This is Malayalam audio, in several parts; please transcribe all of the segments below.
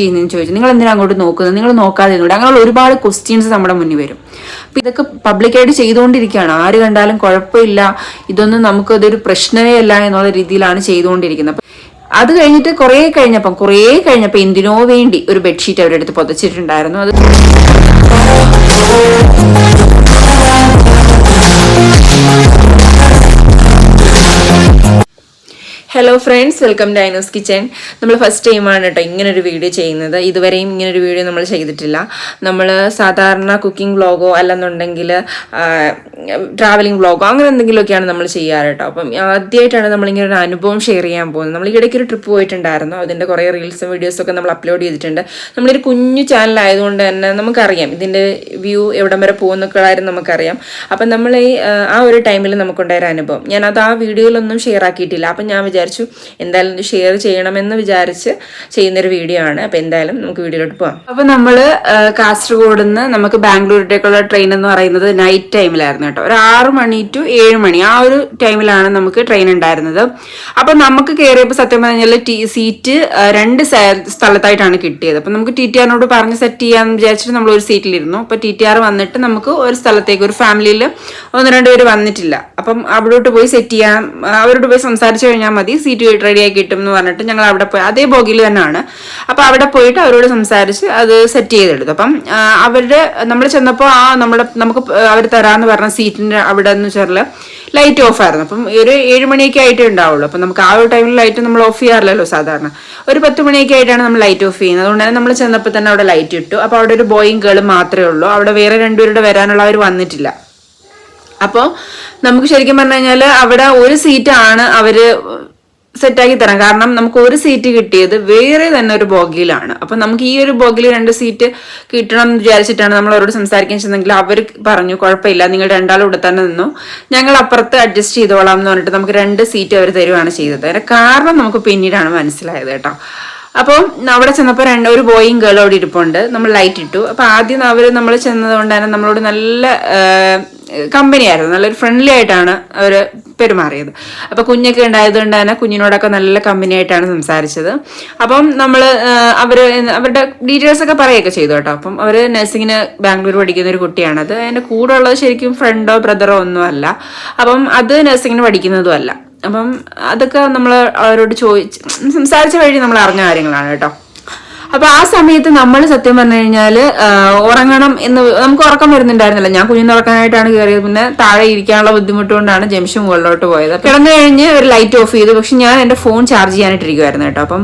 ചെയ്യുന്നതെന്ന് ചോദിച്ചു. നിങ്ങൾ എന്തിനാ അങ്ങോട്ട് നോക്കുന്നത്? നിങ്ങൾ നോക്കാതെ ഇരുന്നൂടെ അങ്ങനെയുള്ള ഒരുപാട് ക്വസ്റ്റ്യൻസ് നമ്മുടെ മുന്നിൽ വരും. അപ്പം ഇതൊക്കെ പബ്ലിക്കായിട്ട് ചെയ്തുകൊണ്ടിരിക്കുകയാണ്. ആര് കണ്ടാലും കുഴപ്പമില്ല. ഇതൊന്നും നമുക്ക് ഇതൊരു പ്രശ്നമേ അല്ല എന്നുള്ള രീതിയിലാണ് ചെയ്തുകൊണ്ടിരിക്കുന്നത്. അത് കഴിഞ്ഞിട്ട് കുറേ കഴിഞ്ഞപ്പം കുറേ കഴിഞ്ഞപ്പോൾ എന്തിനോ വേണ്ടി ഒരു ബെഡ്ഷീറ്റ് അവരുടെ അടുത്ത് പുതച്ചിട്ടുണ്ടായിരുന്നു. അത് ഹലോ ഫ്രണ്ട്സ് വെൽക്കം ടു ഐനോസ് കിച്ചൺ നമ്മൾ ഫസ്റ്റ് ടൈമാണ് കേട്ടോ ഇങ്ങനൊരു വീഡിയോ ചെയ്യുന്നത്. ഇതുവരെയും ഇങ്ങനൊരു വീഡിയോ നമ്മൾ ചെയ്തിട്ടില്ല. നമ്മൾ സാധാരണ കുക്കിംഗ് വ്ളോഗോ അല്ലെന്നുണ്ടെങ്കിൽ ട്രാവലിംഗ് വ്ളോഗോ അങ്ങനെ എന്തെങ്കിലുമൊക്കെയാണ് നമ്മൾ ചെയ്യാറ് കേട്ടോ. അപ്പം ആദ്യമായിട്ടാണ് നമ്മളിങ്ങനെ ഒരു അനുഭവം ഷെയർ ചെയ്യാൻ പോകുന്നത്. നമ്മൾ ഇടയ്ക്ക് ഒരു ട്രിപ്പ് പോയിട്ടുണ്ടായിരുന്നു. അതിന്റെ കുറേ റീൽസും വീഡിയോസൊക്കെ നമ്മൾ അപ്ലോഡ് ചെയ്തിട്ടുണ്ട്. നമ്മളൊരു കുഞ്ഞു ചാനലായതുകൊണ്ട് തന്നെ നമുക്കറിയാം ഇതിന്റെ വ്യൂ എവിടം വരെ പോകുന്നൊക്കെ കാര്യം നമുക്കറിയാം. അപ്പം നമ്മൾ ഈ ആ, ഒരു ടൈമിൽ നമുക്കുണ്ടായൊരു അനുഭവം. ഞാനത് ആ വീഡിയോയിലൊന്നും ഷെയർ ആക്കിയിട്ടില്ല. അപ്പം ഞാൻ വിചാരിച്ചു എന്തായാലും ഷെയർ ചെയ്യണമെന്ന് വിചാരിച്ച് ചെയ്യുന്നൊരു വീഡിയോ ആണ്. അപ്പം എന്തായാലും നമുക്ക് വീഡിയോയിലോട്ട് പോകാം അപ്പം നമ്മൾ കാസർഗോഡ് നിന്ന് നമുക്ക് ബാംഗ്ലൂരിലേക്കുള്ള ട്രെയിൻ എന്ന് പറയുന്നത് നൈറ്റ് ടൈമിലായിരുന്നു കേട്ടോ. ഒരു ആറ് മണി ടു ഏഴ് മണി. ആ ഒരു ടൈമിലാണ് നമുക്ക് ട്രെയിൻ ഉണ്ടായിരുന്നത്. അപ്പം നമുക്ക് കയറിയപ്പോൾ സത്യം പറഞ്ഞാൽ ടി സീറ്റ് രണ്ട് സ്ഥലത്തായിട്ടാണ് കിട്ടിയത്. അപ്പം നമുക്ക് ടി ടി ആറിനോട് പറഞ്ഞ് സെറ്റ് ചെയ്യാന്ന് വിചാരിച്ചിട്ട് നമ്മൾ ഒരു സീറ്റിലിരുന്നു അപ്പോൾ ടി ടി ആർ വന്നിട്ട് നമുക്ക് ഒരു സ്ഥലത്തേക്ക് ഒരു ഫാമിലിയിൽ ഒന്ന് രണ്ട് പേര് വന്നിട്ടില്ല. അപ്പം അവിടോട്ട് പോയി സെറ്റ് ചെയ്യാൻ അവരോട് പോയി സംസാരിച്ചു കഴിഞ്ഞാൽ മതി. സീറ്റ് റെഡിയായി കിട്ടും എന്ന് പറഞ്ഞിട്ട് ഞങ്ങൾ അവിടെ പോയി. അതേ ബോഗിൽ തന്നെയാണ്. അപ്പോൾ അവിടെ പോയിട്ട് അവരോട് സംസാരിച്ച് അത് സെറ്റ് ചെയ്തെടുത്തു. അപ്പം അവരുടെ നമ്മൾ ചെന്നപ്പോൾ ആ നമ്മുടെ നമുക്ക് അവർ തരാന്ന് പറഞ്ഞ സീറ്റിന്റെ അവിടെ എന്ന് വെച്ചാൽ ലൈറ്റ് ഓഫ് ആയിരുന്നു. അപ്പം ഒരു ഏഴ് മണിയൊക്കെ ആയിട്ടേ ഉണ്ടാവുള്ളൂ. അപ്പം നമുക്ക് ആ ഒരു ടൈമിൽ ലൈറ്റ് നമ്മൾ ഓഫ് ചെയ്യാറില്ലല്ലോ സാധാരണ. ഒരു പത്ത് മണിയൊക്കെ ആയിട്ടാണ് നമ്മൾ ലൈറ്റ് ഓഫ് ചെയ്യുന്നത്. അതുകൊണ്ട് തന്നെ നമ്മൾ ചെന്നപ്പോൾ തന്നെ അവിടെ ലൈറ്റ് ഇട്ടു. അപ്പോൾ അവിടെ ഒരു ബോയും ഗേളും മാത്രമേ ഉള്ളൂ. അവിടെ വേറെ രണ്ടുപേരുടെ വരാനുള്ളവർ വന്നിട്ടില്ല. അപ്പോൾ നമുക്ക് ശരിക്കും പറഞ്ഞു കഴിഞ്ഞാൽ അവിടെ ഒരു സീറ്റാണ് അവർ സെറ്റാക്കി തരാം. കാരണം നമുക്ക് ഒരു സീറ്റ് കിട്ടിയത് വേറെ തന്നെ ഒരു ബോഗിയിലാണ്. അപ്പൊ നമുക്ക് ഈ ഒരു ബോഗിയിൽ രണ്ട് സീറ്റ് കിട്ടണം എന്ന് വിചാരിച്ചിട്ടാണ് നമ്മൾ അവരോട് സംസാരിക്കാൻ ചെന്നെങ്കിൽ അവർ പറഞ്ഞു കുഴപ്പമില്ല നിങ്ങൾ രണ്ടാളും ഇവിടെ തന്നെ നിന്നു. ഞങ്ങൾ അപ്പുറത്ത് അഡ്ജസ്റ്റ് ചെയ്തോളാം എന്ന് പറഞ്ഞിട്ട് നമുക്ക് രണ്ട് സീറ്റ് അവർ തരുവാണ് ചെയ്തത്. കാരണം നമുക്ക് പിന്നീടാണ് മനസ്സിലായത് കേട്ടോ. അപ്പോൾ അവിടെ ചെന്നപ്പോൾ രണ്ട് ഒരു ബോയും ഗേളും അവിടെ ഇരിപ്പുണ്ട്. നമ്മൾ ലൈറ്റ് ഇട്ടു. അപ്പോൾ ആദ്യം അവർ നമ്മൾ ചെന്നത് കൊണ്ട് തന്നെ നമ്മളോട് നല്ല കമ്പനി ആയിരുന്നു. നല്ലൊരു ഫ്രണ്ട്ലി ആയിട്ടാണ് അവർ പെരുമാറിയത്. അപ്പോൾ കുഞ്ഞൊക്കെ ഉണ്ടായത് കൊണ്ട് തന്നെ കുഞ്ഞിനോടൊക്കെ നല്ല കമ്പനി ആയിട്ടാണ് സംസാരിച്ചത്. അപ്പം നമ്മൾ അവർ അവരുടെ ഡീറ്റെയിൽസ് ഒക്കെ പറയുകയൊക്കെ ചെയ്തു കേട്ടോ. അപ്പം അവർ നഴ്സിങ്ങിന് ബാംഗ്ലൂർ പഠിക്കുന്ന ഒരു കുട്ടിയാണത്. അതിന്റെ കൂടെ ഉള്ളത് ശരിക്കും ഫ്രണ്ടോ ബ്രദറോ ഒന്നും അല്ല അപ്പം അത് നഴ്സിങ്ങിന് പഠിക്കുന്നതും അല്ല. അപ്പം അതൊക്കെ നമ്മൾ അവരോട് ചോദിച്ച് സംസാരിച്ച വഴി നമ്മൾ അറിഞ്ഞ കാര്യങ്ങളാണ് കേട്ടോ. അപ്പൊ ആ സമയത്ത് നമ്മൾ സത്യം പറഞ്ഞു കഴിഞ്ഞാൽ ഉറങ്ങണം എന്ന് നമുക്ക് ഉറക്കം വരുന്നുണ്ടായിരുന്നില്ല. ഞാൻ കുഞ്ഞിന് ഉറക്കാനായിട്ടാണ് കയറിയത് പിന്നെ താഴെ ഇരിക്കാനുള്ള ബുദ്ധിമുട്ട് കൊണ്ടാണ് ജംഷൻ മുകളിലോട്ട് പോയത്. കിടന്നു കഴിഞ്ഞ് ഒരു ലൈറ്റ് ഓഫ് ചെയ്തു. പക്ഷെ ഞാൻ എന്റെ ഫോൺ ചാർജ് ചെയ്യാനായിട്ടിരിക്കുമായിരുന്നു കേട്ടോ. അപ്പം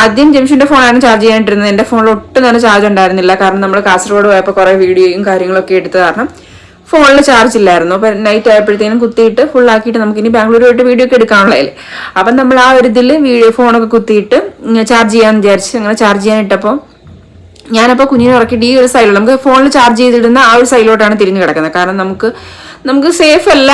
ആദ്യം ജംഷന്റെ ഫോണാണ് ചാർജ് ചെയ്യാനായിട്ടിരുന്നത് എന്റെ ഫോണിൽ ഒട്ടും തന്നെ ചാർജ് ഉണ്ടായിരുന്നില്ല. കാരണം നമ്മൾ കാസർഗോഡ് പോയപ്പോൾ കുറെ വീഡിയോയും കാര്യങ്ങളൊക്കെ എടുത്ത കാരണം ഫോണിൽ ചാർജ് ഇല്ലായിരുന്നു. അപ്പൊ നൈറ്റ് ആയപ്പോഴത്തേനും കുത്തിയിട്ട് ഫുൾ ആക്കിയിട്ട് നമുക്ക് ഇനി ബാംഗ്ലൂർ പോയിട്ട് വീഡിയോ ഒക്കെ എടുക്കാനുള്ളതല്ലേ അപ്പം നമ്മൾ ആ ഒരു ഇതിൽ വീഡിയോ ഫോണൊക്കെ കുത്തിയിട്ട് ചാർജ് ചെയ്യാന്ന് വിചാരിച്ച് അങ്ങനെ ചാർജ് ചെയ്യാൻ ഇട്ടപ്പോൾ ഞാനപ്പോൾ കുഞ്ഞിനെ ഇറക്കിയിട്ട് ഈ ഒരു സൈഡിൽ നമുക്ക് ഫോണിൽ ചാർജ് ചെയ്തിടുന്ന ആ ഒരു സൈഡിലോട്ടാണ് തിരിഞ്ഞു കിടക്കുന്നത്. കാരണം നമുക്ക് നമുക്ക് സേഫ് അല്ല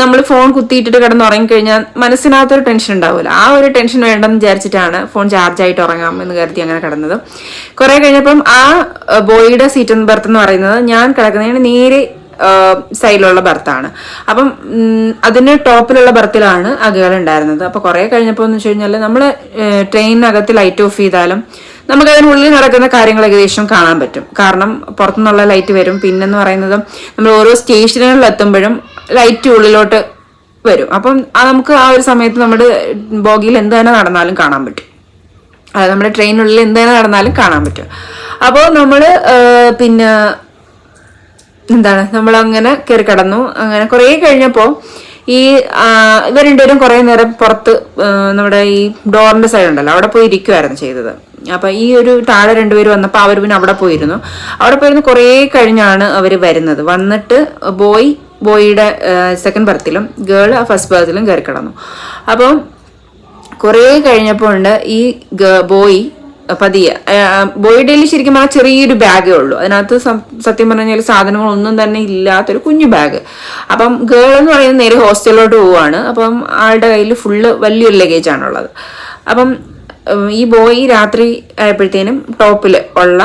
നമ്മൾ ഫോൺ കുത്തിയിട്ടിട്ട് കിടന്ന് ഉറങ്ങിക്കഴിഞ്ഞാൽ മനസ്സിനകത്തൊരു ടെൻഷൻ ഉണ്ടാവില്ല ആ ഒരു ടെൻഷൻ വേണ്ടെന്ന് വിചാരിച്ചിട്ടാണ് ഫോൺ ചാർജ് ആയിട്ട് ഉറങ്ങാം എന്ന് കരുതി അങ്ങനെ കിടന്നത്. കുറെ കഴിഞ്ഞപ്പം ആ ബോയിയുടെ സീറ്റ് ബർത്ത് എന്ന് പറയുന്നത് ഞാൻ കിടക്കുന്നതിന് നേരെ സൈഡിലുള്ള ബർത്താണ്. അപ്പം അതിന് ടോപ്പിലുള്ള ബർത്തിലാണ് അകകൾ ഉണ്ടായിരുന്നത്. അപ്പൊ കുറെ കഴിഞ്ഞപ്പോൾ എന്ന് വെച്ച് കഴിഞ്ഞാൽ നമ്മൾ ട്രെയിനിനകത്ത് ലൈറ്റ് ഓഫ് ചെയ്താലും നമുക്ക് അതിനുള്ളിൽ നടക്കുന്ന കാര്യങ്ങൾ ഏകദേശം കാണാൻ പറ്റും. കാരണം പുറത്തുനിന്നുള്ള ലൈറ്റ് വരും. പിന്നെന്ന് പറയുന്നത് നമ്മൾ ഓരോ സ്റ്റേഷനുകളിൽ എത്തുമ്പോഴും ലൈറ്റ് ഉള്ളിലോട്ട് വരും. അപ്പം നമുക്ക് ആ ഒരു സമയത്ത് നമ്മുടെ ബോഗിയിൽ എന്ത് തന്നെ നടന്നാലും കാണാൻ പറ്റും. അതായത് നമ്മുടെ ട്രെയിനുള്ളിൽ എന്ത് തന്നെ നടന്നാലും കാണാൻ പറ്റും. അപ്പോൾ നമ്മൾ പിന്നെ എന്താണ് നമ്മൾ അങ്ങനെ കയറി കടന്നു. അങ്ങനെ കുറേ കഴിഞ്ഞപ്പോൾ ഈ ഇവർ രണ്ടുപേരും കുറേ നേരം പുറത്ത് നമ്മുടെ ഈ ഡോറിന്റെ സൈഡ് ഉണ്ടല്ലോ അവിടെ പോയി ഇരിക്കുവായിരുന്നു ചെയ്തത്. അപ്പൊ ഈ ഒരു താഴെ രണ്ടുപേര് വന്നപ്പോൾ അവർ പിന്നെ അവിടെ പോയിരുന്നു. അവിടെ പോയിരുന്നു കുറേ കഴിഞ്ഞാണ് അവർ വരുന്നത്. വന്നിട്ട് ബോയ് ബോയിയുടെ സെക്കൻഡ് ബർത്തിലും ഗേൾ ഫസ്റ്റ് ബർത്തിലും കയറി കടന്നു. അപ്പം കുറേ കഴിഞ്ഞപ്പോൾ ഉണ്ട് ഈ ബോയ് പതിയെ. ബോയുടെ ശരിക്കും പറഞ്ഞാൽ ചെറിയൊരു ബാഗേ ഉള്ളൂ. അതിനകത്ത് സത്യം പറഞ്ഞാൽ സാധനങ്ങളൊന്നും തന്നെ ഇല്ലാത്തൊരു കുഞ്ഞു ബാഗ്. അപ്പം ഗേൾ എന്ന് പറയുന്നത് നേരെ ഹോസ്റ്റലിലോട്ട് പോവുകയാണ് അപ്പം ആളുടെ കയ്യിൽ ഫുള്ള് വലിയൊരു ലഗേജ് ആണുള്ളത് അപ്പം ഈ ബോയ് രാത്രി ആയപ്പോഴത്തേനും ടോപ്പിൽ ഉള്ള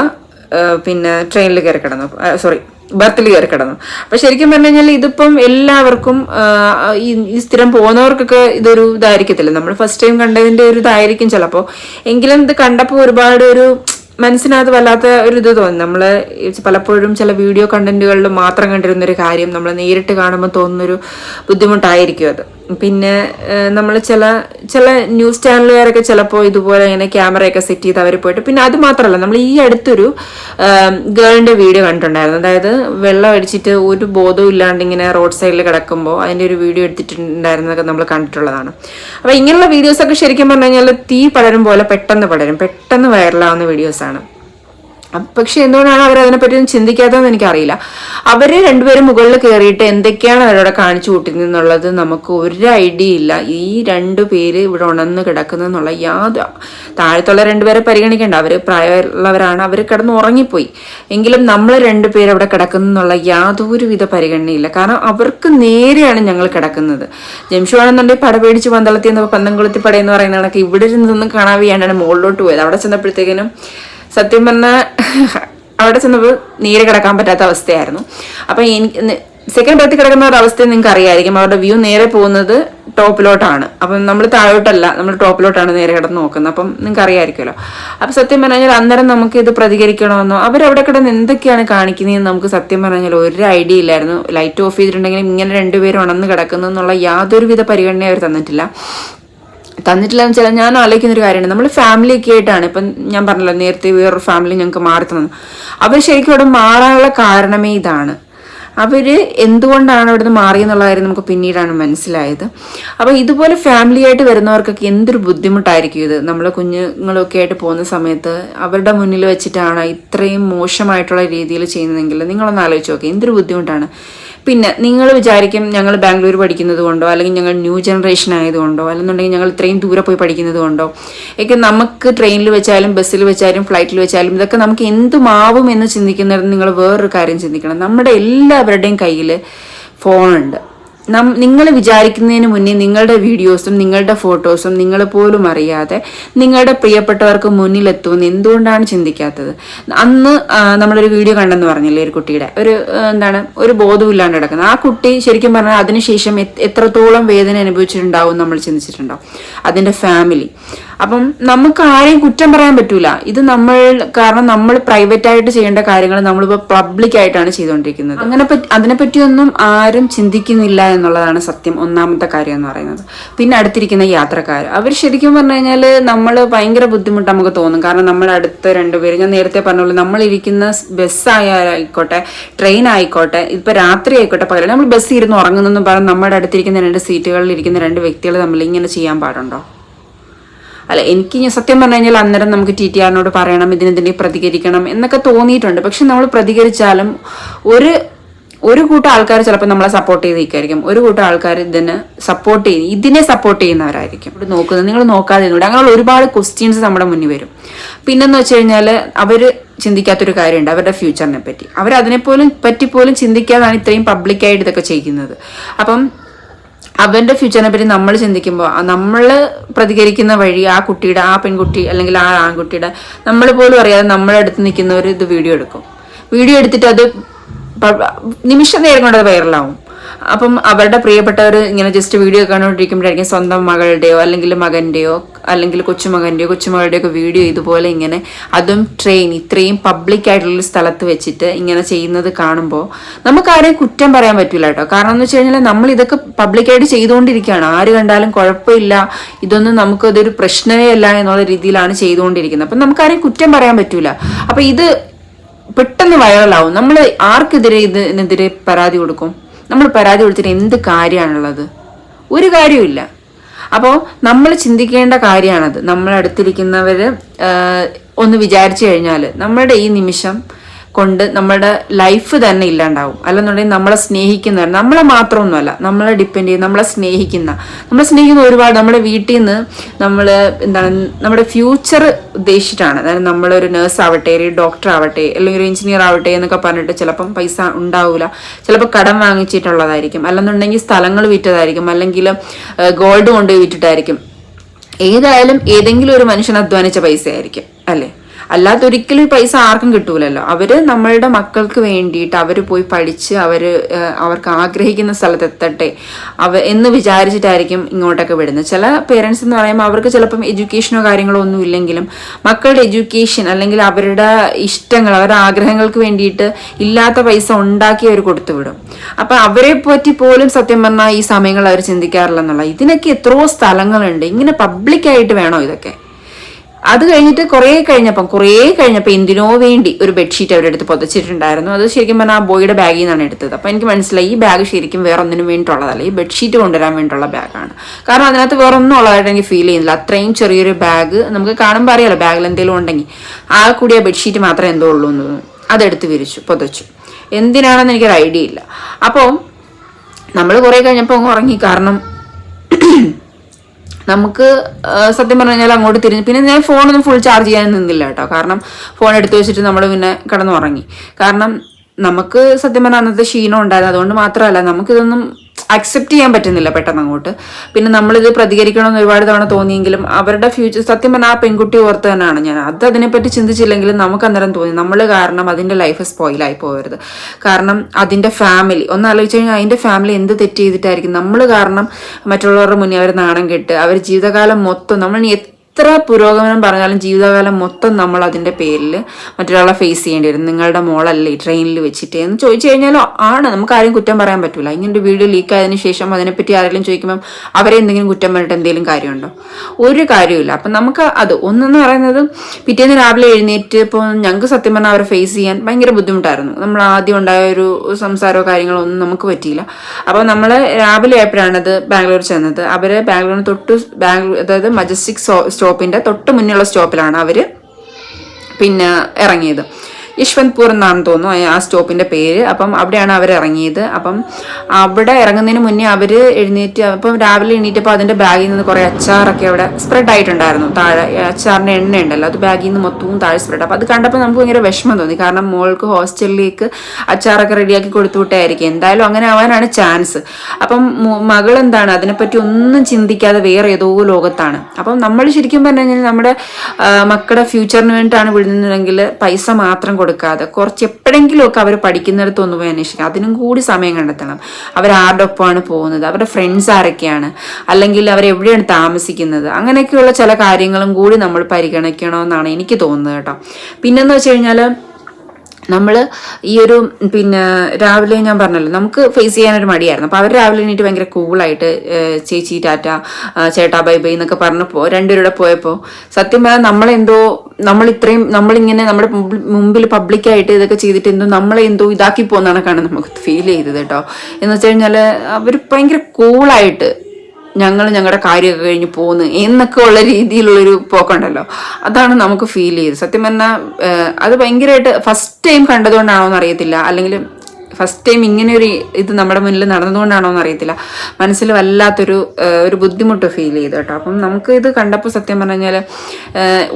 പിന്നെ ട്രെയിനിൽ കയറി കിടന്നു. സോറി ബർത്തിൽ കയറി കിടന്നു. അപ്പൊ ശരിക്കും പറഞ്ഞു കഴിഞ്ഞാൽ ഇതിപ്പം എല്ലാവർക്കും ഈ സ്ഥിരം പോകുന്നവർക്കൊക്കെ ഇതൊരു ഇതായിരിക്കത്തില്ല. നമ്മൾ ഫസ്റ്റ് ടൈം കണ്ടതിന്റെ ഒരു ഇതായിരിക്കും ചിലപ്പോൾ എങ്കിലും ഇത് കണ്ടപ്പോൾ ഒരുപാട് ഒരു മനസ്സിനകത്ത് വല്ലാത്ത ഒരു ഇത് തോന്നി. നമ്മൾ പലപ്പോഴും ചില വീഡിയോ കണ്ടന്റുകളിൽ മാത്രം കണ്ടിരുന്നൊരു കാര്യം നമ്മൾ നേരിട്ട് കാണുമ്പോൾ തോന്നുന്നൊരു ബുദ്ധിമുട്ടായിരിക്കും അത്. പിന്നെ നമ്മൾ ചില ചില ന്യൂസ് ചാനലുകാരൊക്കെ ചിലപ്പോൾ ഇതുപോലെ ഇങ്ങനെ ക്യാമറയൊക്കെ സെറ്റ് ചെയ്ത് അവർ പോയിട്ട് പിന്നെ അത് മാത്രമല്ല നമ്മൾ ഈ അടുത്തൊരു ഗേളിന്റെ വീഡിയോ കണ്ടിട്ടുണ്ടായിരുന്നു. അതായത് വെള്ളം അടിച്ചിട്ട് ഒരു ബോധവും ഇല്ലാണ്ട് ഇങ്ങനെ റോഡ് സൈഡിൽ കിടക്കുമ്പോൾ അതിന്റെ ഒരു വീഡിയോ എടുത്തിട്ടുണ്ടായിരുന്നതൊക്കെ നമ്മൾ കണ്ടിട്ടുള്ളതാണ്. അപ്പോൾ ഇങ്ങനെയുള്ള വീഡിയോസൊക്കെ ശരിക്കും പറഞ്ഞു കഴിഞ്ഞാൽ തീ പടരും പോലെ പെട്ടെന്ന് പടരും. പെട്ടെന്ന് വൈറലാവുന്ന വീഡിയോസാണ്. പക്ഷെ എന്തുകൊണ്ടാണ് അവർ അതിനെപ്പറ്റി ഒന്നും ചിന്തിക്കാത്തതെന്ന് എനിക്കറിയില്ല. അവർ രണ്ടുപേരും മുകളിൽ കയറിയിട്ട് എന്തൊക്കെയാണ് അവരവിടെ കാണിച്ചു കൂട്ടുന്നതെന്നുള്ളത് നമുക്ക് ഒരു ഐഡിയ ഇല്ല. ഈ രണ്ടു പേര് ഇവിടെ ഉണർന്ന് കിടക്കുന്നെന്നുള്ള യാതൊരു താഴത്തുള്ള രണ്ടുപേരെ പരിഗണിക്കേണ്ട. അവർ പ്രായമുള്ളവരാണ്. അവർ കിടന്ന് ഉറങ്ങിപ്പോയി. എങ്കിലും നമ്മൾ രണ്ടുപേരും അവിടെ യാതൊരു വിധ പരിഗണനയില്ല. കാരണം അവർക്ക് നേരെയാണ് ഞങ്ങൾ കിടക്കുന്നത്. ജംഷു ആണെന്നുണ്ടെങ്കിൽ പട പേടിച്ച് പന്തളത്തി എന്ന് പന്തംകുളത്തി പട എന്ന് പറയുന്ന കണക്ക് ഇവിടെ നിന്നൊന്നും കാണാൻ വയ്യാണ്ടാണ് മുകളിലോട്ട് പോയത്. അവിടെ ചെന്നപ്പോഴത്തേക്കിനും സത്യം പറഞ്ഞാൽ അവിടെ ചെന്നപ്പോൾ നീര് കിടക്കാൻ പറ്റാത്ത അവസ്ഥയായിരുന്നു. അപ്പം എനിക്ക് സെക്കൻഡ് ബർത്തിൽ കിടക്കുന്ന ഒരു അവസ്ഥ നിങ്ങൾക്ക് അറിയായിരിക്കും. അവരുടെ വ്യൂ നേരെ പോകുന്നത് ടോപ്പിലോട്ടാണ്. അപ്പം നമ്മൾ താഴോട്ടല്ല നമ്മൾ ടോപ്പിലോട്ടാണ് നേരെ കിടന്ന് നോക്കുന്നത്. അപ്പം നിങ്ങൾക്ക് അറിയായിരിക്കുമല്ലോ. അപ്പം സത്യം പറഞ്ഞാൽ അന്നേരം നമുക്ക് ഇത് പ്രതികരിക്കണമെന്നോ അവരവിടെ കിടന്ന് എന്തൊക്കെയാണ് കാണിക്കുന്നതെന്ന് നമുക്ക് സത്യം പറഞ്ഞാൽ ഒരു ഐഡിയ ഇല്ലായിരുന്നു. ലൈറ്റ് ഓഫ് ചെയ്തിട്ടുണ്ടെങ്കിലും ഇങ്ങനെ രണ്ടുപേരും ഉണർന്ന് കിടക്കുന്നു എന്നുള്ള യാതൊരുവിധ പരിഗണന അവർ തന്നിട്ടില്ല. തന്നിട്ടില്ല എന്ന് വെച്ചാൽ ഞാൻ ആലോചിക്കുന്ന ഒരു കാര്യമാണ്. നമ്മൾ ഫാമിലി ഒക്കെ ആയിട്ടാണ്. ഇപ്പം ഞാൻ പറഞ്ഞല്ലോ നേരത്തെ വേറൊരു ഫാമിലി ഞങ്ങൾക്ക് മാറി തന്നു. അവർ ശരിക്കും അവിടെ മാറാനുള്ള കാരണമേ ഇതാണ്. അവർ എന്തുകൊണ്ടാണ് അവിടുന്ന് മാറിയെന്നുള്ള കാര്യം നമുക്ക് പിന്നീടാണ് മനസ്സിലായത്. അപ്പോൾ ഇതുപോലെ ഫാമിലി ആയിട്ട് വരുന്നവർക്കൊക്കെ എന്തൊരു ബുദ്ധിമുട്ടായിരിക്കും ഇത്? നമ്മൾ കുഞ്ഞുങ്ങളൊക്കെ ആയിട്ട് പോകുന്ന സമയത്ത് അവരുടെ മുന്നിൽ വെച്ചിട്ടാണ് ഇത്രയും മോശമായിട്ടുള്ള രീതിയിൽ ചെയ്യുന്നതെങ്കിൽ നിങ്ങളൊന്ന് ആലോചിച്ച് നോക്കുക എന്തൊരു ബുദ്ധിമുട്ടാണ്? പിന്നെ നിങ്ങൾ വിചാരിക്കും ഞങ്ങൾ ബാംഗ്ലൂർ പഠിക്കുന്നത് കൊണ്ടോ അല്ലെങ്കിൽ ഞങ്ങൾ ന്യൂ ജനറേഷൻ ആയതുകൊണ്ടോ അല്ലെന്നുണ്ടെങ്കിൽ ഞങ്ങൾ ഇത്രയും ദൂരെ പോയി പഠിക്കുന്നത് കൊണ്ടോ ഒക്കെ നമുക്ക് ട്രെയിനിൽ വെച്ചാലും ബസ്സിൽ വെച്ചാലും ഫ്ലൈറ്റിൽ വെച്ചാലും ഇതൊക്കെ നമുക്ക് എന്തുമാവും എന്ന് ചിന്തിക്കുന്നതെന്ന് നിങ്ങൾ വേറൊരു കാര്യം ചിന്തിക്കണം. നമ്മുടെ എല്ലാവരുടെയും കയ്യിൽ ഫോണുണ്ട്. നിങ്ങൾ വിചാരിക്കുന്നതിന് മുന്നേ നിങ്ങളുടെ വീഡിയോസും നിങ്ങളുടെ ഫോട്ടോസും നിങ്ങൾ പോലും അറിയാതെ നിങ്ങളുടെ പ്രിയപ്പെട്ടവർക്ക് മുന്നിലെത്തുമെന്ന് എന്തുകൊണ്ടാണ് ചിന്തിക്കാത്തത്? അന്ന് നമ്മളൊരു വീഡിയോ കണ്ടെന്ന് പറഞ്ഞില്ലേ ഒരു കുട്ടിയുടെ? ഒരു എന്താണ് ഒരു ബോധമില്ലാണ്ട് കിടക്കുന്നത്. ആ കുട്ടി ശരിക്കും പറഞ്ഞാൽ അതിനുശേഷം എത്രത്തോളം വേദന അനുഭവിച്ചിട്ടുണ്ടാവും നമ്മൾ ചിന്തിച്ചിട്ടുണ്ടാവും. അതിന്റെ ഫാമിലി. അപ്പം നമുക്ക് ആരെയും കുറ്റം പറയാൻ പറ്റൂല. ഇത് നമ്മൾ കാരണം നമ്മൾ പ്രൈവറ്റ് ആയിട്ട് ചെയ്യേണ്ട കാര്യങ്ങൾ നമ്മളിപ്പോൾ പബ്ലിക് ആയിട്ടാണ് ചെയ്തുകൊണ്ടിരിക്കുന്നത്. അങ്ങനെ പറ്റി അതിനെപ്പറ്റിയൊന്നും ആരും ചിന്തിക്കുന്നില്ല എന്നുള്ളതാണ് സത്യം ഒന്നാമത്തെ കാര്യം എന്ന് പറയുന്നത്. പിന്നെ അടുത്തിരിക്കുന്ന യാത്രക്കാർ അവർ ശരിക്കും പറഞ്ഞു കഴിഞ്ഞാൽ നമ്മൾ ഭയങ്കര ബുദ്ധിമുട്ട് നമുക്ക് തോന്നും. കാരണം നമ്മുടെ അടുത്ത രണ്ടുപേര് ഞാൻ നേരത്തെ പറഞ്ഞുള്ളൂ നമ്മളിരിക്കുന്ന ഇരിക്കുന്ന ബസ് ആയിക്കോട്ടെ ട്രെയിൻ ആയിക്കോട്ടെ ഇപ്പൊ രാത്രി ആയിക്കോട്ടെ പകരം നമ്മൾ ബസ് ഇരുന്ന് ഉറങ്ങുന്നെന്ന് പറഞ്ഞ് നമ്മുടെ അടുത്തിരിക്കുന്ന രണ്ട് സീറ്റുകളിൽ ഇരിക്കുന്ന രണ്ട് വ്യക്തികൾ തമ്മിൽ ഇങ്ങനെ ചെയ്യാൻ പാടുണ്ടോ? അല്ല എനിക്ക് സത്യം പറഞ്ഞു കഴിഞ്ഞാൽ അന്നേരം നമുക്ക് ടി ടി ആറിനോട് പറയണം ഇതിനെതിരെ പ്രതികരിക്കണം എന്നൊക്കെ തോന്നിയിട്ടുണ്ട്. പക്ഷെ നമ്മൾ പ്രതികരിച്ചാലും ഒരു ഒരു കൂട്ടം ആൾക്കാർ ചിലപ്പോൾ നമ്മളെ സപ്പോർട്ട് ചെയ്ത് നിൽക്കായിരിക്കും ഒരു കൂട്ടം ആൾക്കാർ ഇതിന് സപ്പോർട്ട് ചെയ്ത് ഇതിനെ സപ്പോർട്ട് ചെയ്യുന്നവരായിരിക്കും. ഇവിടെ നോക്കുന്നത് നിങ്ങൾ നോക്കാതെ ഇവിടെ അങ്ങനെയുള്ള ഒരുപാട് ക്വസ്റ്റ്യൻസ് നമ്മുടെ മുന്നിൽ വരും. പിന്നെന്ന് വെച്ച് കഴിഞ്ഞാൽ അവർ ചിന്തിക്കാത്തൊരു കാര്യമുണ്ട്. അവരുടെ ഫ്യൂച്ചറിനെ പറ്റി. അവർ അതിനെപ്പോലും പറ്റി പോലും ചിന്തിക്കാതാണ് ഇത്രയും പബ്ലിക്കായിട്ട് ഇതൊക്കെ ചെയ്യുന്നത്. അപ്പം അവന്റെ ഫ്യൂച്ചറിനെ പറ്റി നമ്മൾ ചിന്തിക്കുമ്പോൾ നമ്മൾ പ്രതികരിക്കുന്ന വഴി ആ കുട്ടിയുടെ ആ പെൺകുട്ടി അല്ലെങ്കിൽ ആ ആൺകുട്ടിയുടെ നമ്മൾ പോലും അറിയാതെ നമ്മളെ അടുത്ത് നിൽക്കുന്നവർ ഇത് വീഡിയോ എടുക്കും. വീഡിയോ എടുത്തിട്ട് അത് നിമിഷ നേരം കൊണ്ട് അത് വൈറലാവും. അപ്പം അവരുടെ പ്രിയപ്പെട്ടവർ ഇങ്ങനെ ജസ്റ്റ് വീഡിയോ കണ്ടുകൊണ്ടിരിക്കുമ്പോഴായിരിക്കും സ്വന്തം മകളുടെയോ അല്ലെങ്കിൽ മകന്റെയോ അല്ലെങ്കിൽ കൊച്ചുമകന്റെയോ കൊച്ചുമകളുടെയോ ഒക്കെ വീഡിയോ ഇതുപോലെ ഇങ്ങനെ അതും ട്രെയിൻ ഇത്രയും പബ്ലിക് ആയിട്ടുള്ള സ്ഥലത്ത് വെച്ചിട്ട് ഇങ്ങനെ ചെയ്യുന്നത് കാണുമ്പോൾ നമുക്ക് ആരെയും കുറ്റം പറയാൻ പറ്റില്ല കേട്ടോ. കാരണം എന്ന് വെച്ച് കഴിഞ്ഞാൽ നമ്മൾ ഇതൊക്കെ പബ്ലിക്കായിട്ട് ചെയ്തുകൊണ്ടിരിക്കുകയാണ്. ആര് കണ്ടാലും കുഴപ്പമില്ല. ഇതൊന്നും നമുക്ക് അതൊരു പ്രശ്നമേ അല്ല എന്നുള്ള രീതിയിലാണ് ചെയ്തുകൊണ്ടിരിക്കുന്നത്. അപ്പം നമുക്കാരെയും കുറ്റം പറയാൻ പറ്റില്ല അപ്പം ഇത് പെട്ടെന്ന് വൈറലാവും നമ്മൾ ആർക്കെതിരെ ഇതിനെതിരെ പരാതി കൊടുക്കും? നമ്മൾ പരാതി കൊടുത്തിട്ട് എന്ത് കാര്യമാണുള്ളത്? ഒരു കാര്യമില്ല അപ്പോൾ നമ്മൾ ചിന്തിക്കേണ്ട കാര്യമാണത്. നമ്മളടുത്തിരിക്കുന്നവർ ഒന്ന് വിചാരിച്ചു കഴിഞ്ഞാൽ നമ്മളുടെ ഈ നിമിഷം കൊണ്ട് നമ്മുടെ ലൈഫ് തന്നെ ഇല്ലാണ്ടാവും. അല്ലെന്നുണ്ടെങ്കിൽ നമ്മളെ സ്നേഹിക്കുന്നവർ നമ്മളെ മാത്രമൊന്നുമല്ല നമ്മളെ ഡിപ്പെൻഡ് ചെയ്യുന്ന നമ്മളെ സ്നേഹിക്കുന്ന നമ്മളെ സ്നേഹിക്കുന്ന ഒരുപാട് നമ്മുടെ വീട്ടിൽ നിന്ന് നമ്മൾ എന്താണ് നമ്മുടെ ഫ്യൂച്ചർ ഉദ്ദേശിച്ചിട്ടാണ്. അതായത് നമ്മളൊരു നേഴ്സ് ആവട്ടെ ഒരു ഡോക്ടർ ആവട്ടെ അല്ലെങ്കിൽ ഒരു എഞ്ചിനീയർ ആവട്ടെ എന്നൊക്കെ പറഞ്ഞിട്ട് ചിലപ്പം പൈസ ഉണ്ടാവില്ല ചിലപ്പോൾ കടം വാങ്ങിച്ചിട്ടുള്ളതായിരിക്കും. അല്ലെന്നുണ്ടെങ്കിൽ സ്ഥലങ്ങൾ വിറ്റതായിരിക്കും. അല്ലെങ്കിൽ ഗോൾഡ് കൊണ്ട് വിറ്റിട്ടായിരിക്കും. ഏതായാലും ഏതെങ്കിലും ഒരു മനുഷ്യൻ അധ്വാനിച്ച പൈസ ആയിരിക്കും അല്ലേ? അല്ലാതൊരിക്കലും ഒരിക്കലും പൈസ ആർക്കും കിട്ടൂലല്ലോ. അവർ നമ്മളുടെ മക്കൾക്ക് വേണ്ടിയിട്ട് അവർ പോയി പഠിച്ച് അവർ അവർക്ക് ആഗ്രഹിക്കുന്ന സ്ഥലത്ത് എത്തട്ടെ. അവ എന്ന് വിചാരിച്ചിട്ടായിരിക്കും ഇങ്ങോട്ടൊക്കെ വിടുന്നത്. ചില പേരൻസ് എന്ന് പറയുമ്പോൾ അവർക്ക് ചിലപ്പം എഡ്യൂക്കേഷനോ കാര്യങ്ങളോ ഒന്നും ഇല്ലെങ്കിലും മക്കളുടെ എഡ്യൂക്കേഷൻ അല്ലെങ്കിൽ അവരുടെ ഇഷ്ടങ്ങൾ അവരുടെ ആഗ്രഹങ്ങൾക്ക് വേണ്ടിയിട്ട് ഇല്ലാത്ത പൈസ ഉണ്ടാക്കി അവർ കൊടുത്തുവിടും അപ്പൊ അവരെ പറ്റി പോലും സത്യം പറഞ്ഞാൽ ഈ സമയങ്ങൾ അവർ ചിന്തിക്കാറില്ല എന്നുള്ള ഇതിനൊക്കെ എത്രയോ സ്ഥലങ്ങളുണ്ട്. ഇങ്ങനെ പബ്ലിക്കായിട്ട് വേണോ ഇതൊക്കെ? അത് കഴിഞ്ഞിട്ട് കുറേ കഴിഞ്ഞപ്പം കുറേ കഴിഞ്ഞപ്പോൾ എന്തിനോ വേണ്ടി ഒരു ബെഡ്ഷീറ്റ് അവരുടെ അടുത്ത് പുതച്ചിട്ടുണ്ടായിരുന്നു. അത് ശരിക്കും പറഞ്ഞാൽ ആ ബോയുടെ ബാഗിൽ നിന്നാണ് എടുത്തത്. അപ്പോൾ എനിക്ക് മനസ്സിലായി ഈ ബാഗ് ശരിക്കും വേറെ ഒന്നിനും വേണ്ടിയിട്ടുള്ളതല്ല. ഈ ബെഡ്ഷീറ്റ് കൊണ്ടുവരാൻ വേണ്ടിയിട്ടുള്ള ബാഗാണ് കാരണം അതിനകത്ത് വേറെ ഒന്നും ഉള്ളതായിട്ട് എനിക്ക് ഫീൽ ചെയ്യുന്നില്ല. അത്രയും ചെറിയൊരു ബാഗ് നമുക്ക് കാണുമ്പോൾ അറിയാലോ ബാഗിൽ എന്തെങ്കിലും ഉണ്ടെങ്കിൽ. ആ കൂടിയ ബെഡ്ഷീറ്റ് മാത്രമേ എന്തോ ഉള്ളൂ എന്ന് അതെടുത്ത് വിരിച്ചു പുതച്ചു. എന്തിനാണെന്ന് എനിക്കൊരു ഐഡിയ ഇല്ല. അപ്പോൾ നമ്മൾ കുറേ കഴിഞ്ഞപ്പോൾ ഉറങ്ങി. കാരണം നമുക്ക് സത്യം പറഞ്ഞു കഴിഞ്ഞാൽ അങ്ങോട്ട് തിരിഞ്ഞ് പിന്നെ ഞാൻ ഫോണൊന്നും ഫുൾ ചാർജ് ചെയ്യാൻ നിന്നില്ല കേട്ടോ. കാരണം ഫോൺ എടുത്തു വെച്ചിട്ട് നമ്മൾ പിന്നെ കിടന്നുറങ്ങി. കാരണം നമുക്ക് സത്യം പറഞ്ഞാൽ അന്നത്തെ ക്ഷീണം ഉണ്ടായിരുന്നു. അതുകൊണ്ട് മാത്രമല്ല നമുക്കിതൊന്നും അക്സെപ്റ്റ് ചെയ്യാൻ പറ്റുന്നില്ല പെട്ടെന്ന് അങ്ങോട്ട്. പിന്നെ നമ്മളിത് പ്രതികരിക്കണമെന്ന് ഒരുപാട് തവണ തോന്നിയെങ്കിലും അവരുടെ ഫ്യൂച്ചർ സത്യം പറഞ്ഞാൽ ആ പെൺകുട്ടി ഓർത്ത് തന്നെയാണ് ഞാൻ. അത് അതിനെപ്പറ്റി ചിന്തിച്ചില്ലെങ്കിലും നമുക്ക് അന്നേരം തോന്നി. നമ്മൾ കാരണം അതിന്റെ ലൈഫ് സ്പോയിലായി പോകരുത്. കാരണം അതിന്റെ ഫാമിലി ഒന്ന് ആലോചിച്ച് കഴിഞ്ഞാൽ അതിന്റെ ഫാമിലി എന്ത് തെറ്റ് ചെയ്തിട്ടായിരിക്കും? നമ്മൾ കാരണം മറ്റുള്ളവരുടെ മുന്നേ അവർ നാണം കെട്ട് അവർ ജീവിതകാലം മൊത്തം നമ്മൾ എത്ര പുരോഗമനം പറഞ്ഞാലും ജീവിതകാലം മൊത്തം നമ്മൾ അതിന്റെ പേരിൽ മറ്റൊരാളെ ഫേസ് ചെയ്യേണ്ടി വരും. നിങ്ങളുടെ മോളല്ലേ ട്രെയിനിൽ വെച്ചിട്ട് എന്ന് ചോദിച്ചു കഴിഞ്ഞാലോ ആണ്. നമുക്ക് ആരും കുറ്റം പറയാൻ പറ്റില്ല ഇങ്ങനെ ഒരു വീഡിയോ ലീക്ക് ആയതിനു ശേഷം അതിനെപ്പറ്റി ആരെങ്കിലും ചോദിക്കുമ്പം അവരെ എന്തെങ്കിലും കുറ്റം പറഞ്ഞിട്ട് എന്തെങ്കിലും കാര്യമുണ്ടോ? ഒരു കാര്യമില്ല അപ്പം നമുക്ക് അത് ഒന്നെന്ന് പറയുന്നത് പിറ്റേന്ന് രാവിലെ എഴുന്നേറ്റ് ഇപ്പോൾ ഞങ്ങൾക്ക് സത്യം പറഞ്ഞാൽ അവരെ ഫേസ് ചെയ്യാൻ ഭയങ്കര ബുദ്ധിമുട്ടായിരുന്നു. നമ്മൾ ആദ്യം ഉണ്ടായ ഒരു സംസാരമോ കാര്യങ്ങളോ ഒന്നും നമുക്ക് പറ്റിയില്ല. അപ്പോൾ നമ്മൾ രാവിലെ ആയപ്പോഴാണത് ബാംഗ്ലൂർ ചെന്നത്. അവർ ബാംഗ്ലൂരിന് തൊട്ട് ബാംഗ്ലൂർ അതായത് മജസ്റ്റിക് സ്റ്റോപ്പിന്റെ തൊട്ട് മുന്നിലുള്ള സ്റ്റോപ്പിലാണ് അവർ പിന്നെ ഇറങ്ങിയത്. യശ്വന്ത്പൂർ എന്നാണെന്ന് തോന്നുന്നു ആ സ്റ്റോപ്പിന്റെ പേര്. അപ്പം അവിടെയാണ് അവർ ഇറങ്ങിയത്. അപ്പം അവിടെ ഇറങ്ങുന്നതിന് മുന്നേ അവർ എഴുന്നേറ്റ് അപ്പം രാവിലെ എണീറ്റപ്പോൾ അതിന്റെ ബാഗിൽ നിന്ന് കുറേ അച്ചാറൊക്കെ അവിടെ സ്പ്രെഡ് ആയിട്ടുണ്ടായിരുന്നു. താഴെ ഈ അച്ചാറിന്റെ എണ്ണ ഉണ്ടല്ലോ അത് ബാഗിൽ നിന്ന് മൊത്തവും താഴെ സ്പ്രെഡ് അപ്പം അത് കണ്ടപ്പോൾ നമുക്ക് ഭയങ്കര വിഷമം തോന്നി. കാരണം മോൾക്ക് ഹോസ്റ്റലിലേക്ക് അച്ചാറൊക്കെ റെഡിയാക്കി കൊടുത്തു വിട്ടായിരിക്കും എന്തായാലും അങ്ങനെ ആവാനാണ് ചാൻസ്. അപ്പം മകൾ എന്താണ് അതിനെപ്പറ്റി ഒന്നും ചിന്തിക്കാതെ വേറെ ഏതോ ലോകത്താണ്. അപ്പം നമ്മൾ ശരിക്കും പറഞ്ഞു കഴിഞ്ഞാൽ നമ്മുടെ മക്കളുടെ ഫ്യൂച്ചറിന് വേണ്ടിയിട്ടാണ് വിടുന്നതെങ്കിൽ പൈസ മാത്രം കൊടുക്കാതെ കുറച്ച് എപ്പോഴെങ്കിലുമൊക്കെ അവർ പഠിക്കുന്നിടത്ത് ഒന്ന് പോയി അന്വേഷിക്കുക അതിനും കൂടി സമയം കണ്ടെത്തണം. അവർ ആരുടെപ്പമാണ് പോകുന്നത്? അവരുടെ ഫ്രണ്ട്സ് ആരൊക്കെയാണ്? അല്ലെങ്കിൽ അവർ എവിടെയാണ് താമസിക്കുന്നത്? അങ്ങനെയൊക്കെയുള്ള ചില കാര്യങ്ങളും കൂടി നമ്മൾ പരിഗണിക്കണമെന്നാണ് എനിക്ക് തോന്നുന്നത് കേട്ടോ. പിന്നെന്ന് വെച്ച് കഴിഞ്ഞാൽ നമ്മൾ ഈ ഒരു പിന്നെ രാവിലെ ഞാൻ പറഞ്ഞല്ലോ നമുക്ക് ഫേസ് ചെയ്യാനൊരു മടിയായിരുന്നു. അപ്പോൾ അവർ രാവിലെ എണീറ്റ് ഭയങ്കര കൂളായിട്ട് ചേച്ചി ടാറ്റ ചേട്ടാ ബൈ ബൈ എന്നൊക്കെ പറഞ്ഞപ്പോൾ രണ്ടുപേരുടെ പോയപ്പോൾ സത്യം പറഞ്ഞാൽ നമ്മളെന്തോ നമ്മൾ ഇത്രയും നമ്മളിങ്ങനെ നമ്മുടെ മുമ്പിൽ- പബ്ലിക്കായിട്ട് ഇതൊക്കെ ചെയ്തിട്ട് എന്തോ നമ്മളെ എന്തോ ഇതാക്കി പോകുന്ന കണക്കാണ് നമുക്ക് ഫീൽ ചെയ്തത് കേട്ടോ. എന്ന് വെച്ച് കഴിഞ്ഞാൽ അവർ ഭയങ്കര കൂളായിട്ട് ഞങ്ങൾ ഞങ്ങളുടെ കാര്യമൊക്കെ കഴിഞ്ഞ് പോകുന്നു എന്നൊക്കെ ഉള്ള രീതിയിലുള്ളൊരു പോക്കുണ്ടല്ലോ. അതാണ് നമുക്ക് ഫീൽ ചെയ്തത് സത്യം പറഞ്ഞാൽ അത് ഭയങ്കരമായിട്ട് ഫസ്റ്റ് ടൈം കണ്ടതുകൊണ്ടാണോ എന്ന് അറിയത്തില്ല അല്ലെങ്കിൽ ഫസ്റ്റ് ടൈം ഇങ്ങനെയൊരു ഇത് നമ്മുടെ മുന്നിൽ നടന്നതുകൊണ്ടാണോ എന്ന് അറിയത്തില്ല. മനസ്സിൽ വല്ലാത്തൊരു ഒരു ബുദ്ധിമുട്ട് ഫീൽ ചെയ്തു കേട്ടോ അപ്പം നമുക്ക് ഇത് കണ്ടപ്പോൾ സത്യം പറഞ്ഞു കഴിഞ്ഞാൽ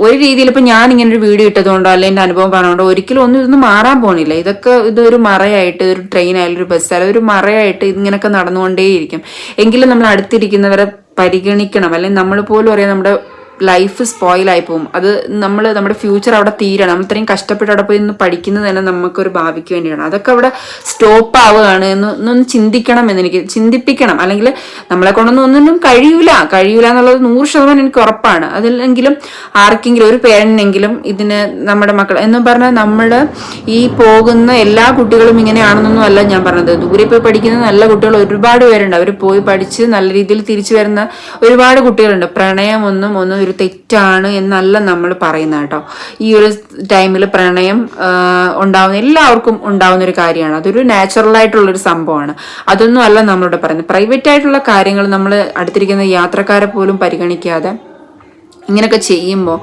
ഒരു രീതിയിൽ ഇപ്പം ഞാൻ ഇങ്ങനെ ഒരു വീഡിയോ ഇട്ടതുകൊണ്ടോ അല്ലെങ്കിൽ എന്റെ അനുഭവം പറഞ്ഞുകൊണ്ടോ ഒരിക്കലും ഒന്നും ഇതൊന്നും മാറാൻ പോണില്ല. ഇതൊക്കെ ഇതൊരു മറയായിട്ട് ഒരു ട്രെയിൻ ആയാലും ഒരു ബസ് ആയാലും ഒരു മറയായിട്ട് ഇങ്ങനെയൊക്കെ നടന്നുകൊണ്ടേയിരിക്കും. എങ്കിലും നമ്മൾ അടുത്തിരിക്കുന്നവരെ പരിഗണിക്കണം. അല്ലെങ്കിൽ നമ്മൾ പോലും അറിയാം നമ്മുടെ ലൈഫ് സ്പോയിലായി പോകും. അത് നമ്മൾ നമ്മുടെ ഫ്യൂച്ചർ അവിടെ തീരണം. നമ്മൾ ഇത്രയും കഷ്ടപ്പെട്ട് അവിടെ പോയി നിന്ന് പഠിക്കുന്നത് തന്നെ നമുക്കൊരു ഭാവിക്ക് വേണ്ടിയാണ്. അതൊക്കെ അവിടെ സ്റ്റോപ്പ് ആവുകയാണ് എന്ന് ഒന്നൊന്ന് ചിന്തിക്കണം എന്ന് എനിക്ക് ചിന്തിപ്പിക്കണം. അല്ലെങ്കിൽ നമ്മളെ കൊണ്ടൊന്നും ഒന്നിനും കഴിയൂല. കഴിയൂല എന്നുള്ളത് നൂറ് ശതമാനം എനിക്ക് ഉറപ്പാണ്. അതിലെങ്കിലും ആർക്കെങ്കിലും ഒരു പേരനെങ്കിലും ഇതിന് നമ്മുടെ മക്കൾ എന്ന് പറഞ്ഞാൽ നമ്മൾ ഈ പോകുന്ന എല്ലാ കുട്ടികളും ഇങ്ങനെയാണെന്നൊന്നും അല്ല ഞാൻ പറഞ്ഞത്. ദൂരെ പോയി പഠിക്കുന്ന നല്ല കുട്ടികൾ ഒരുപാട് പേരുണ്ട്. അവർ പോയി പഠിച്ച് നല്ല രീതിയിൽ തിരിച്ചു വരുന്ന ഒരുപാട് കുട്ടികളുണ്ട്. പ്രണയം ഒന്നും ഒന്നും ഒരു തെറ്റാണ് എന്നല്ല നമ്മൾ പറയുന്നത് കേട്ടോ. ഈ ഒരു ടൈമിൽ പ്രണയം ഉണ്ടാവുന്ന എല്ലാവർക്കും ഉണ്ടാവുന്ന ഒരു കാര്യമാണ്. അതൊരു നാച്ചുറൽ ആയിട്ടുള്ളൊരു സംഭവമാണ്. അതൊന്നും അല്ല നമ്മളിവിടെ പറയുന്നത്. പ്രൈവറ്റ് ആയിട്ടുള്ള കാര്യങ്ങൾ നമ്മൾ അടുത്തിരിക്കുന്ന യാത്രക്കാരെ പോലും പരിഗണിക്കാതെ ഇങ്ങനെയൊക്കെ ചെയ്യുമ്പോൾ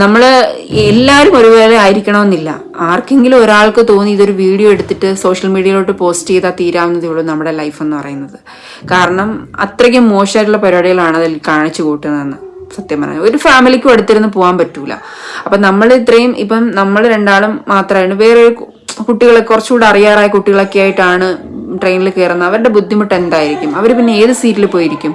നമ്മൾ എല്ലാവരും ഒരുപോലെ ആയിരിക്കണമെന്നില്ല. ആർക്കെങ്കിലും ഒരാൾക്ക് തോന്നി ഇതൊരു വീഡിയോ എടുത്തിട്ട് സോഷ്യൽ മീഡിയയിലോട്ട് പോസ്റ്റ് ചെയ്താൽ തീരാവുന്നതേ ഉള്ളൂ നമ്മുടെ ലൈഫ് എന്ന് പറയുന്നത്. കാരണം അത്രയ്ക്കും മോശമായിട്ടുള്ള പരിപാടികളാണ് അതിൽ കാണിച്ചു കൂട്ടുന്നതെന്ന്. സത്യം പറഞ്ഞാൽ ഒരു ഫാമിലിക്കും അടുത്തിരുന്ന് പോകാൻ പറ്റൂല. അപ്പം നമ്മൾ ഇത്രയും ഇപ്പം നമ്മൾ രണ്ടാളും മാത്രമായിരുന്നു വേറെ കുട്ടികളെ കുറച്ചുകൂടെ അറിയാറായ കുട്ടികളൊക്കെ ആയിട്ടാണ് ട്രെയിനിൽ കയറുന്നത് അവരുടെ ബുദ്ധിമുട്ട് എന്തായിരിക്കും? അവർ പിന്നെ ഏത് സീറ്റിൽ പോയിരിക്കും?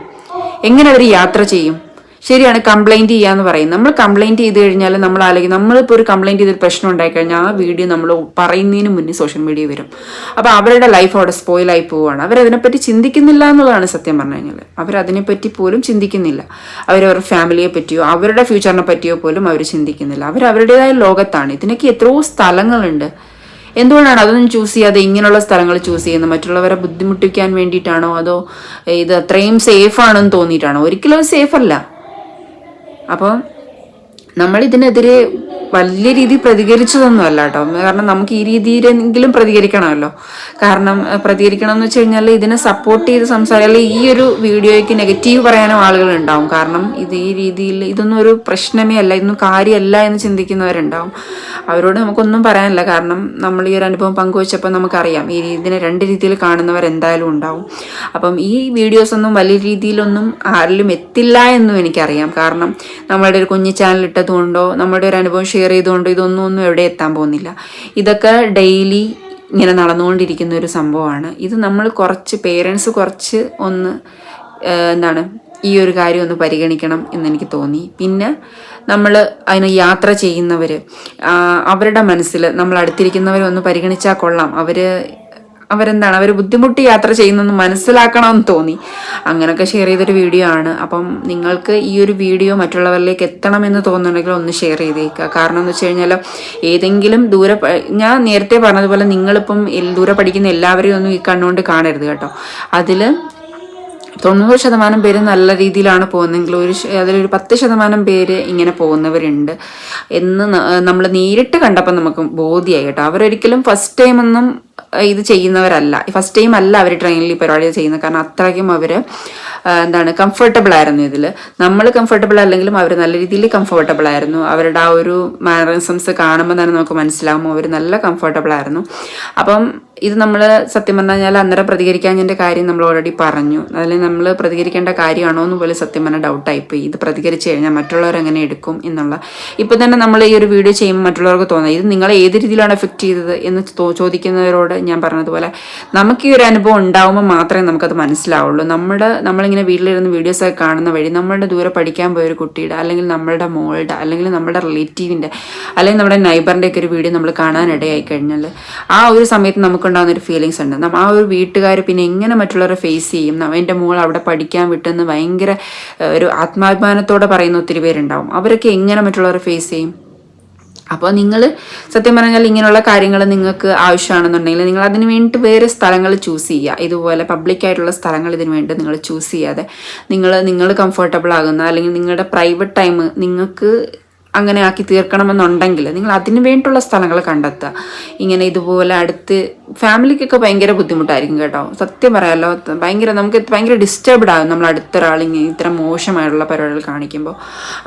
എങ്ങനെ അവർ യാത്ര ചെയ്യും? ശരിയാണ് കംപ്ലൈന്റ് ചെയ്യാന്ന് പറയും നമ്മൾ കംപ്ലൈന്റ് ചെയ്ത് കഴിഞ്ഞാൽ നമ്മൾ ആലോചിക്കും നമ്മളിപ്പോൾ ഒരു കംപ്ലൈന്റ് ചെയ്തൊരു പ്രശ്നം ഉണ്ടായിക്കഴിഞ്ഞാൽ ആ വീഡിയോ നമ്മൾ പറയുന്നതിന് മുന്നേ സോഷ്യൽ മീഡിയ വരും. അപ്പോൾ അവരുടെ ലൈഫ് അവിടെ സ്പോയിലായി പോവുകയാണ് അവരതിനെപ്പറ്റി ചിന്തിക്കുന്നില്ല എന്നുള്ളതാണ് സത്യം പറഞ്ഞു കഴിഞ്ഞാൽ അവരതിനെപ്പറ്റി പോലും ചിന്തിക്കുന്നില്ല. അവരവരുടെ ഫാമിലിയെ പറ്റിയോ അവരുടെ ഫ്യൂച്ചറിനെ പറ്റിയോ പോലും അവർ ചിന്തിക്കുന്നില്ല. അവർ ലോകത്താണ്. ഇതിനൊക്കെ എത്രയോ സ്ഥലങ്ങളുണ്ട്. എന്തുകൊണ്ടാണ് അതൊന്നും ചൂസ് ചെയ്യാതെ ഇങ്ങനെയുള്ള സ്ഥലങ്ങൾ ചൂസ് ചെയ്യുന്നത്? മറ്റുള്ളവരെ ബുദ്ധിമുട്ടിക്കാൻ വേണ്ടിയിട്ടാണോ? അതോ ഇത് അത്രയും സേഫ് ആണെന്ന് തോന്നിയിട്ടാണോ? ഒരിക്കലും സേഫ് അല്ല. അപ്പോൾ നമ്മൾ ഇതിനെതിരെ വലിയ രീതിയിൽ പ്രതികരിച്ചതൊന്നും അല്ല കേട്ടോ. കാരണം നമുക്ക് ഈ രീതിയിലെങ്കിലും പ്രതികരിക്കണമല്ലോ. കാരണം പ്രതികരിക്കണം എന്ന് വെച്ച് കഴിഞ്ഞാൽ ഇതിനെ സപ്പോർട്ട് ചെയ്ത് സംസാരിച്ചാൽ ഈ ഒരു വീഡിയോയ്ക്ക് നെഗറ്റീവ് പറയാനും ആളുകൾ ഉണ്ടാവും കാരണം ഇത് ഈ രീതിയിൽ ഇതൊന്നും ഒരു പ്രശ്നമേ അല്ല ഇതൊന്നും കാര്യമല്ല എന്ന് ചിന്തിക്കുന്നവരുണ്ടാവും. അവരോട് നമുക്കൊന്നും പറയാനില്ല. കാരണം നമ്മൾ ഈ ഒരു അനുഭവം പങ്കുവച്ചപ്പോൾ നമുക്കറിയാം. ഈ ഇതിനെ രണ്ട് രീതിയിൽ കാണുന്നവർ എന്തായാലും ഉണ്ടാവും. അപ്പം ഈ വീഡിയോസ് ഒന്നും വലിയ രീതിയിലൊന്നും ആരിലും എത്തില്ല എന്നും എനിക്കറിയാം. കാരണം നമ്മളുടെ ഒരു കുഞ്ഞു ചാനൽ ഇട്ടതുകൊണ്ടോ നമ്മളുടെ ഒരു അനുഭവം ഷെയർ ചെയ്തുകൊണ്ടോ ഇതൊന്നും ഒന്നും എവിടെ എത്താൻ പോകുന്നില്ല. ഇതൊക്കെ ഡെയിലി ഇങ്ങനെ നടന്നുകൊണ്ടിരിക്കുന്ന ഒരു സംഭവമാണ്. ഇത് നമ്മൾ കുറച്ച് പേരൻസ് കുറച്ച് ഒന്ന് എന്താണ് ഈ ഒരു കാര്യം ഒന്ന് പരിഗണിക്കണം എന്നെനിക്ക് തോന്നി. പിന്നെ നമ്മൾ അതിന് യാത്ര ചെയ്യുന്നവർ അവരുടെ മനസ്സിൽ നമ്മൾ അടുത്തിരിക്കുന്നവരൊന്ന് പരിഗണിച്ചാൽ കൊള്ളാം. അവർ അവരെന്താണ് അവർ ബുദ്ധിമുട്ടി യാത്ര ചെയ്യുന്നെന്ന് മനസ്സിലാക്കണമെന്ന് തോന്നി. അങ്ങനെയൊക്കെ ഷെയർ ചെയ്തൊരു വീഡിയോ ആണ്. അപ്പം നിങ്ങൾക്ക് ഈ ഒരു വീഡിയോ മറ്റുള്ളവരിലേക്ക് എത്തണമെന്ന് തോന്നുന്നുണ്ടെങ്കിൽ ഒന്ന് ഷെയർ ചെയ്തേക്കുക. കാരണം എന്ന് വെച്ച് കഴിഞ്ഞാൽ ഏതെങ്കിലും ദൂരെ ഞാൻ നേരത്തെ പറഞ്ഞതുപോലെ നിങ്ങളിപ്പം ദൂരെ പഠിക്കുന്ന എല്ലാവരെയും ഒന്നും ഈ കണ്ണുകൊണ്ട് കാണരുത് കേട്ടോ. അതിൽ തൊണ്ണൂറ് ശതമാനം പേര് നല്ല രീതിയിലാണ് പോകുന്നതെങ്കിൽ ഒരു അതിലൊരു പത്ത് ശതമാനം പേര് ഇങ്ങനെ പോകുന്നവരുണ്ട്. എന്ന് നമ്മൾ നേരിട്ട് കണ്ടപ്പോൾ നമുക്ക് ബോധ്യമായി കേട്ടോ. അവരൊരിക്കലും ഫസ്റ്റ് ടൈം ഒന്നും ഏഹ്, ഇത് ചെയ്യുന്നവരല്ല. ഫസ്റ്റ് ടൈം അല്ല അവർ ട്രെയിനിൽ ഈ പരിപാടി ചെയ്യുന്നത്. കാരണം അത്രയ്ക്കും അവർ എന്താണ് കംഫർട്ടബിൾ ആയിരുന്നു ഇതിൽ നമ്മൾ കംഫർട്ടബിൾ അല്ലെങ്കിലും അവർ നല്ല രീതിയിൽ കംഫർട്ടബിൾ ആയിരുന്നു. അവരുടെ ആ ഒരു മാനറിസംസ് കാണുമ്പോൾ തന്നെ നമുക്ക് മനസ്സിലാകും അവർ നല്ല കംഫർട്ടബിൾ ആയിരുന്നു. അപ്പം ഇത് നമ്മൾ സത്യം പറഞ്ഞു കഴിഞ്ഞാൽ അന്നേരം പ്രതികരിക്കാഞ്ഞതിന്റെ കാര്യം നമ്മൾ ഓൾറെഡി പറഞ്ഞു. അതിൽ നമ്മൾ പ്രതികരിക്കേണ്ട കാര്യമാണോ എന്ന് പോലും സത്യം പറഞ്ഞാൽ ഡൗട്ടായിപ്പോയി ഇത് പ്രതികരിച്ച് കഴിഞ്ഞാൽ മറ്റുള്ളവർ എങ്ങനെ എടുക്കും എന്നുള്ള. ഇപ്പം തന്നെ നമ്മൾ ഈ ഒരു വീഡിയോ ചെയ്യുമ്പോൾ മറ്റുള്ളവർക്ക് തോന്നുന്നത് ഇത് നിങ്ങളെ ഏത് രീതിയിലാണ് എഫക്റ്റ് ചെയ്തത്? എന്ന് തോ- ചോദിക്കുന്നവരോട് ഞാൻ പറഞ്ഞതുപോലെ നമുക്ക് ഈ ഒരു അനുഭവം ഉണ്ടാവുമ്പോൾ മാത്രമേ നമുക്കത് മനസ്സിലാവുള്ളൂ. നമ്മുടെ നമ്മളിങ്ങനെ വീട്ടിലിരുന്ന് വീഡിയോസൊക്കെ കാണുന്ന വഴി നമ്മളുടെ ദൂരെ പഠിക്കാൻ പോയൊരു കുട്ടിയുടെ അല്ലെങ്കിൽ നമ്മളുടെ മോളുടെ അല്ലെങ്കിൽ നമ്മുടെ റിലേറ്റീവിന്റെ അല്ലെങ്കിൽ നമ്മുടെ നൈബറിന്റെ ഒക്കെ ഒരു വീഡിയോ നമ്മൾ കാണാനിടയായി കഴിഞ്ഞാൽ ആ ഒരു സമയത്ത് നമുക്കുണ്ടാകുന്ന ഒരു ഫീലിങ്സ് ഉണ്ട്. ആ ഒരു വീട്ടുകാർ പിന്നെ എങ്ങനെ മറ്റുള്ളവരെ ഫേസ് ചെയ്യും? എന്റെ മോൾ അവിടെ പഠിക്കാൻ വിട്ടെന്ന് ഭയങ്കര ഒരു ആത്മാഭിമാനത്തോടെ പറയുന്ന ഒത്തിരി പേരുണ്ടാവും. അവരൊക്കെ എങ്ങനെ മറ്റുള്ളവരെ ഫേസ് ചെയ്യും? അപ്പോൾ നിങ്ങൾ സത്യം പറഞ്ഞാൽ ഇങ്ങനെയുള്ള കാര്യങ്ങൾ നിങ്ങൾക്ക് ആവശ്യമാണെന്നുണ്ടെങ്കിൽ നിങ്ങൾ അതിന് വേണ്ടിയിട്ട് വേറെ സ്ഥലങ്ങൾ ചൂസ് ചെയ്യുക. ഇതുപോലെ പബ്ലിക് ആയിട്ടുള്ള സ്ഥലങ്ങൾ ഇതിന് വേണ്ടി നിങ്ങൾ ചൂസ് ചെയ്യാതെ നിങ്ങൾ നിങ്ങൾ കംഫർട്ടബിൾ ആകുന്ന അല്ലെങ്കിൽ നിങ്ങളുടെ പ്രൈവറ്റ് ടൈം നിങ്ങൾക്ക് അങ്ങനെ ആക്കി തീർക്കണമെന്നുണ്ടെങ്കിൽ നിങ്ങൾ അതിന് വേണ്ടിയിട്ടുള്ള സ്ഥലങ്ങൾ കണ്ടെത്തുക. ഇങ്ങനെ ഇതുപോലെ അടുത്ത് ഫാമിലിക്കൊക്കെ ഭയങ്കര ബുദ്ധിമുട്ടായിരിക്കും കേട്ടോ. സത്യം പറയാമല്ലോ ഭയങ്കര നമുക്ക് ഭയങ്കര ഡിസ്റ്റർബ്ഡ് ആകും നമ്മൾ അടുത്തൊരാൾ ഇങ്ങനെ ഇത്ര മോശമായിട്ടുള്ള പരിപാടികൾ കാണിക്കുമ്പോൾ.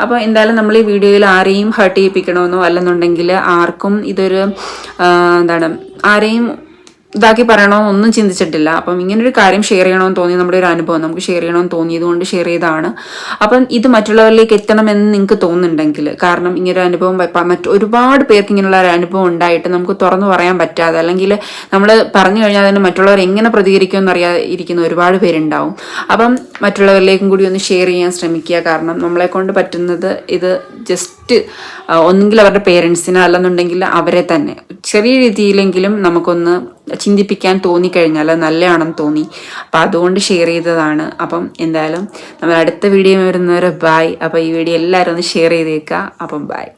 അപ്പോൾ എന്തായാലും നമ്മൾ ഈ വീഡിയോയിൽ ആരെയും ഹേർട്ട് ചെയ്യിപ്പിക്കണമെന്നോ അല്ലെന്നുണ്ടെങ്കിൽ ആർക്കും ഇതൊരു എന്താണ് ആരെയും ഇതാക്കി പറയണമെന്ന് ഒന്നും ചിന്തിച്ചിട്ടില്ല. അപ്പം ഇങ്ങനൊരു കാര്യം ഷെയർ ചെയ്യണമെന്ന് തോന്നി നമ്മുടെ ഒരു അനുഭവം നമുക്ക് ഷെയർ ചെയ്യണമെന്ന് തോന്നിയത് കൊണ്ട് ഷെയർ ചെയ്താണ് അപ്പം ഇത് മറ്റുള്ളവരിലേക്ക് എത്തണമെന്ന് നിങ്ങൾക്ക് തോന്നുന്നുണ്ടെങ്കിൽ കാരണം ഇങ്ങനൊരു അനുഭവം മറ്റ് ഒരുപാട് പേർക്ക് ഇങ്ങനെയുള്ള ഒരു അനുഭവം ഉണ്ടായിട്ട് നമുക്ക് തുറന്നു പറയാൻ പറ്റാതെ അല്ലെങ്കിൽ നമ്മൾ പറഞ്ഞു കഴിഞ്ഞാൽ തന്നെ മറ്റുള്ളവർ എങ്ങനെ പ്രതികരിക്കുമെന്ന് എന്നറിയാതിരിക്കുന്ന ഒരുപാട് പേരുണ്ടാവും. അപ്പം മറ്റുള്ളവരിലേക്കും കൂടി ഒന്ന് ഷെയർ ചെയ്യാൻ ശ്രമിക്കുക. കാരണം നമ്മളെ കൊണ്ട് പറ്റുന്നത് ഇത് ജസ്റ്റ് ഒന്നുകിൽ അവരുടെ പേരൻസിന് അല്ലെന്നുണ്ടെങ്കിൽ അവരെ തന്നെ. ചെറിയ രീതിയിലെങ്കിലും നമുക്കൊന്ന് ചിന്തിപ്പിക്കാൻ തോന്നിക്കഴിഞ്ഞാൽ നല്ലതാണെന്ന് തോന്നി. അപ്പം അതുകൊണ്ട് ഷെയർ ചെയ്തതാണ്. അപ്പം എന്തായാലും നമ്മൾ അടുത്ത വീഡിയോ വരുന്നവരെ ബായ് അപ്പം ഈ വീഡിയോ എല്ലാവരും ഒന്ന് ഷെയർ ചെയ്തേക്കുക അപ്പം ബായ്